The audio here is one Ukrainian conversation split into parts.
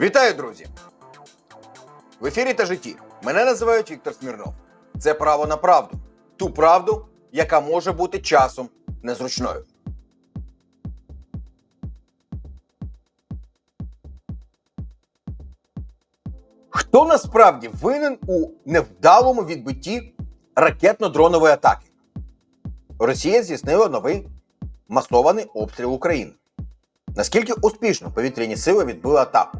Вітаю, друзі! В ефірі та житті. Мене називають Віктор Смірнов. Це право на правду. Ту правду, яка може бути часом незручною. Хто насправді винен у невдалому відбитті ракетно-дронової атаки? Росія здійснила новий масований обстріл України. Наскільки успішно повітряні сили відбили атаку?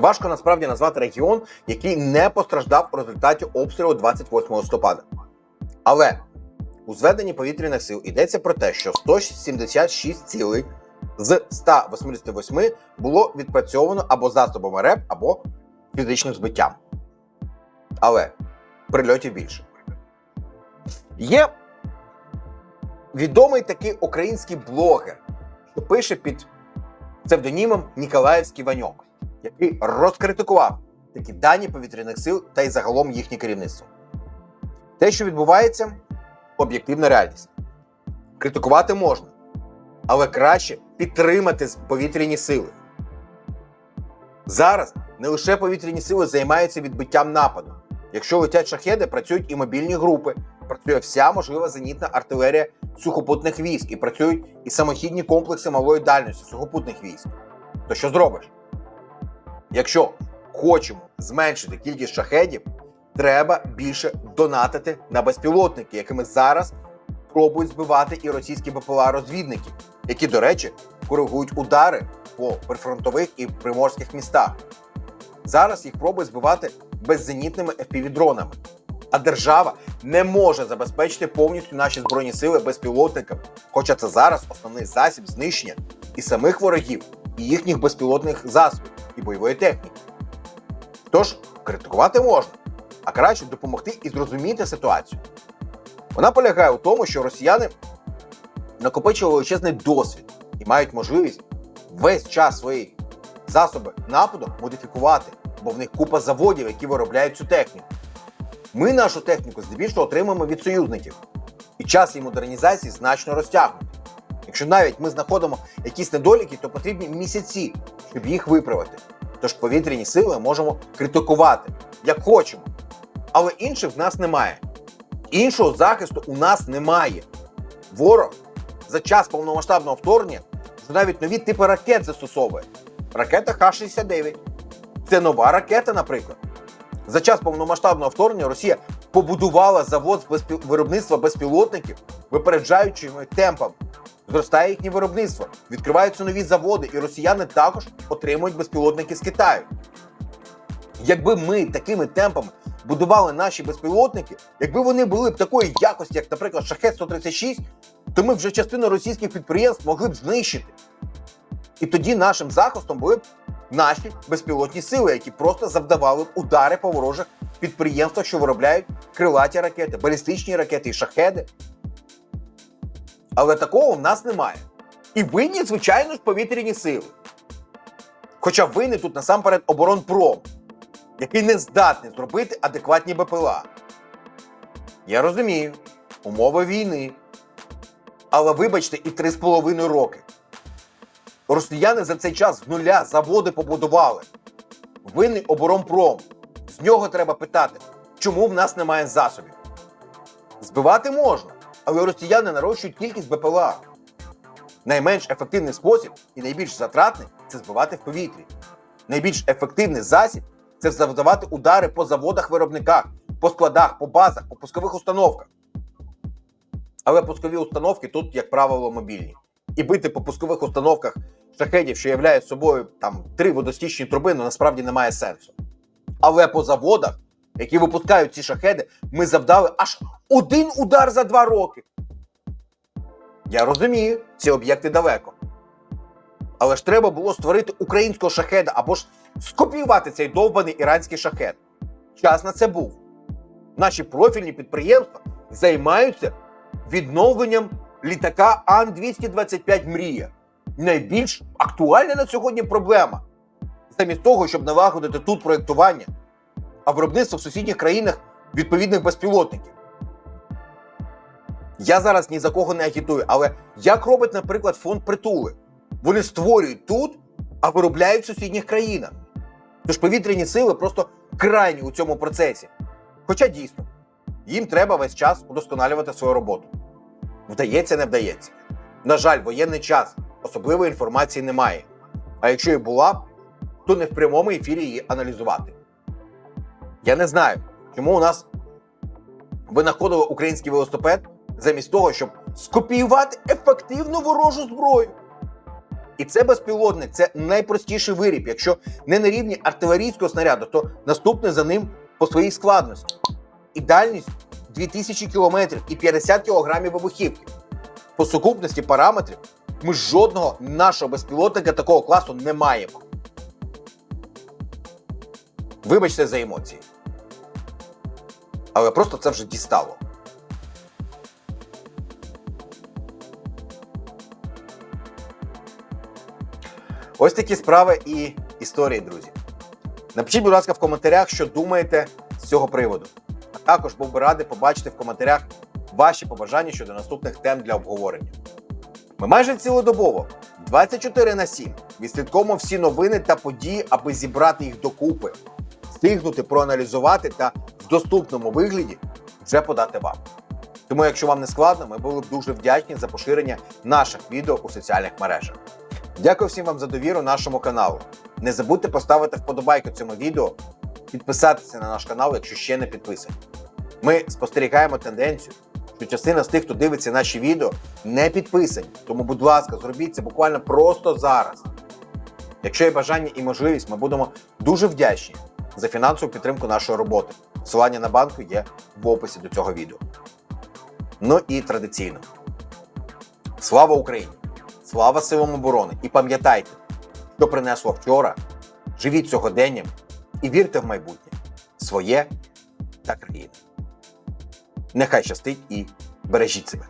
Важко насправді назвати регіон, який не постраждав у результаті обстрілу 28 листопада. Але у зведенні повітряних сил йдеться про те, що 176 цілей з 188 було відпрацьовано або засобами РЕП, або фізичним збиттям. Але прильотів більше. Є відомий такий український блогер, що пише під псевдонімом Ніколаївський Ваньок, який розкритикував такі дані повітряних сил та й загалом їхнє керівництво. Те, що відбувається, об'єктивна реальність. Критикувати можна, але краще підтримати повітряні сили. Зараз не лише повітряні сили займаються відбиттям нападу. Якщо летять шахеди, працюють і мобільні групи, працює вся можлива зенітна артилерія сухопутних військ і працюють і самохідні комплекси малої дальності сухопутних військ. То що зробиш? Якщо хочемо зменшити кількість шахедів, треба більше донатити на безпілотники, якими зараз пробують збивати і російські БПЛА розвідники, які, до речі, коригують удари по прифронтових і приморських містах. Зараз їх пробують збивати беззенітними FPV-дронами. А держава не може забезпечити повністю наші збройні сили безпілотниками, хоча це зараз основний засіб знищення і самих ворогів, і їхніх безпілотних засобів і бойової техніки. Тож критикувати можна, а краще допомогти і зрозуміти ситуацію. Вона полягає у тому, що росіяни накопичили величезний досвід і мають можливість весь час свої засоби нападу модифікувати, бо в них купа заводів, які виробляють цю техніку. Ми нашу техніку здебільшого отримуємо від союзників, і час її модернізації значно розтягнутий. Якщо навіть ми знаходимо якісь недоліки, то потрібні місяці, щоб їх виправити. Тож повітряні сили можемо критикувати як хочемо, але інших в нас немає. Іншого захисту у нас немає. Ворог за час повномасштабного вторгнення вже навіть нові типи ракет застосовує. Ракета Х-69. Це нова ракета, наприклад. За час повномасштабного вторгнення Росія побудувала завод з безпі... виробництва безпілотників, випереджаючими темпами. Зростає їхнє виробництво, відкриваються нові заводи, і росіяни також отримують безпілотники з Китаю. Якби ми такими темпами будували наші безпілотники, якби вони були б такої якості, як, наприклад, шахет 136, то ми вже частину російських підприємств могли б знищити. І тоді нашим захистом були б наші безпілотні сили, які просто завдавали б удари по ворожих підприємствах, що виробляють крилаті ракети, балістичні ракети і шахеди. Але такого в нас немає. І винні, звичайно ж, повітряні сили. Хоча винні тут насамперед оборонпром, який не здатний зробити адекватні БПЛА. Я розумію, умови війни. Але вибачте, і 3,5 роки. Росіяни за цей час з нуля заводи побудували. Винний оборонпром. З нього треба питати, чому в нас немає засобів. Збивати можна, але росіяни нарощують кількість БПЛА. Найменш ефективний спосіб і найбільш затратний це збивати в повітрі. Найбільш ефективний засіб це завдавати удари по заводах-виробниках, по складах, по базах, по пускових установках. Але пускові установки тут, як правило, мобільні. І бити по пускових установках шахедів, що являють собою там три водостічні труби, ну насправді немає сенсу. Але по заводах, які випускають ці шахеди, ми завдали аж один удар за два роки. Я розумію, ці об'єкти далеко. Але ж треба було створити українського шахеда або ж скопіювати цей довбаний іранський шахет. Час на це був. Наші профільні підприємства займаються відновленням літака Ан-225 Мрія. Найбільш актуальна на сьогодні проблема. Замість того, щоб налагодити тут проєктування, а виробництво в сусідніх країнах відповідних безпілотників. Я зараз ні за кого не агітую, але як робить, наприклад, фонд притули? Вони створюють тут а виробляють в сусідніх країнах. Тож повітряні сили просто крайні у цьому процесі. Хоча дійсно, їм треба весь час удосконалювати свою роботу. Вдається, не вдається. На жаль, воєнний час особливої інформації немає. А якщо і була, то не в прямому ефірі її аналізувати. Я не знаю, чому у нас винаходили український велосипед замість того, щоб скопіювати ефективну ворожу зброю. І це безпілотник, це найпростіший виріб. Якщо не на рівні артилерійського снаряду, то наступний за ним по своїй складності. І дальність 2000 кілометрів і 50 кілограмів вибухівки. По сукупності параметрів ми жодного нашого безпілотника такого класу не маємо. Вибачте за емоції. Але просто це вже дістало. Ось такі справи і історії, друзі. Напишіть, будь ласка, в коментарях, що думаєте з цього приводу. А також був би радий побачити в коментарях ваші побажання щодо наступних тем для обговорення. Ми майже цілодобово, 24 на 7, відслідковуємо всі новини та події, аби зібрати їх докупи, встигнути проаналізувати та в доступному вигляді вже подати вам. Тому, якщо вам не складно, ми були б дуже вдячні за поширення наших відео у соціальних мережах. Дякую всім вам за довіру нашому каналу. Не забудьте поставити вподобайку цьому відео, підписатися на наш канал, якщо ще не підписані. Ми спостерігаємо тенденцію, що частина з тих, хто дивиться наші відео, не підписані. Тому, будь ласка, зробіть це буквально просто зараз. Якщо є бажання і можливість, ми будемо дуже вдячні за фінансову підтримку нашої роботи. Посилання на банку є в описі до цього відео. Ну і традиційно. Слава Україні! Слава силам оборони! І пам'ятайте, що принесло вчора, живіть сьогоденням і вірте в майбутнє своє та країни. Нехай щастить і бережіть себе.